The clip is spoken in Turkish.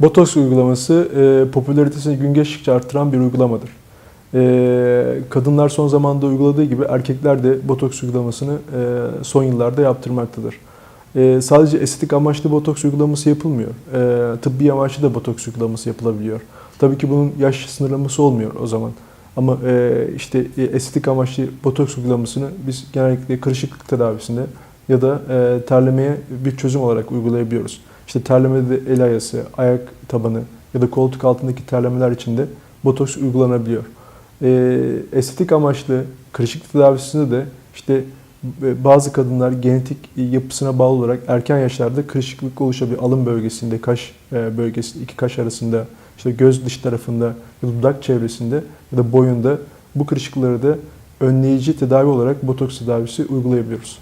Botoks uygulaması e, popülaritesini gün geçtikçe arttıran bir uygulamadır. E, kadınlar son zamanda uyguladığı gibi erkekler de botoks uygulamasını e, son yıllarda yaptırmaktadır. E, sadece estetik amaçlı botoks uygulaması yapılmıyor. E, tıbbi amaçlı da botoks uygulaması yapılabiliyor. Tabii ki bunun yaş sınırlaması olmuyor o zaman. Ama e, işte e, estetik amaçlı botoks uygulamasını biz genellikle kırışıklık tedavisinde ya da e, terlemeye bir çözüm olarak uygulayabiliyoruz. İşte terlemede de el ayası, ayak tabanı ya da koltuk altındaki terlemeler için de botoks uygulanabiliyor. E, estetik amaçlı kırışıklık tedavisinde de işte e, bazı kadınlar genetik yapısına bağlı olarak erken yaşlarda kırışıklık oluşabiliyor. Alın bölgesinde, kaş e, bölgesinde, iki kaş arasında, işte göz dış tarafında dudak çevresinde ya da boyunda bu kırışıklıkları da önleyici tedavi olarak botoks tedavisi uygulayabiliyoruz.